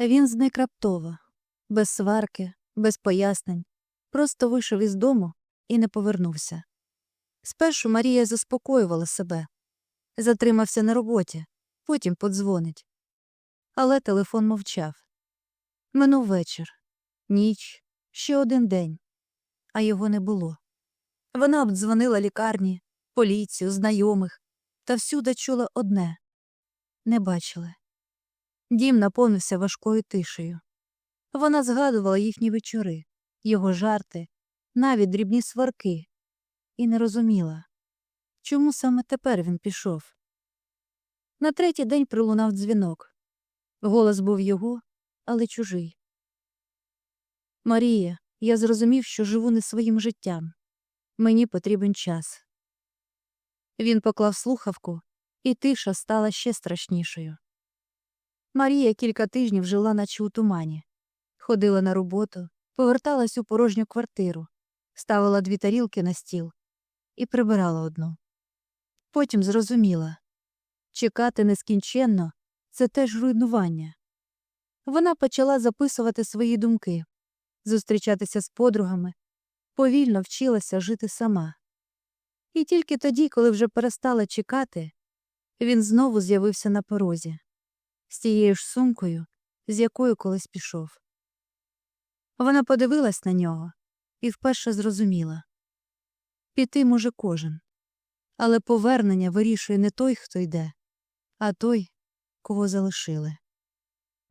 Він зник раптово, без сварки, без пояснень, просто вийшов із дому і не повернувся. Спершу Марія заспокоювала себе, затримався на роботі, потім подзвонить. Але телефон мовчав. Минув вечір, ніч, ще один день, а його не було. Вона обдзвонила лікарні, поліцію, знайомих, та всюди чула одне не бачили. Дім наповнився важкою тишею. Вона згадувала їхні вечори, його жарти, навіть дрібні сварки, і не розуміла, чому саме тепер він пішов. На третій день пролунав дзвінок. Голос був його, але чужий. Марія, я зрозумів, що живу не своїм життям. Мені потрібен час. Він поклав слухавку, і тиша стала ще страшнішою. Марія кілька тижнів жила, наче у тумані, ходила на роботу, поверталась у порожню квартиру, ставила дві тарілки на стіл і прибирала одну. Потім зрозуміла чекати нескінченно це теж руйнування. Вона почала записувати свої думки, зустрічатися з подругами, повільно вчилася жити сама. І тільки тоді, коли вже перестала чекати, він знову з'явився на порозі, з тією ж сумкою, з якою колись пішов. Вона подивилась на нього і вперше зрозуміла піти може кожен, але повернення вирішує не той, хто йде, а той, кого залишили.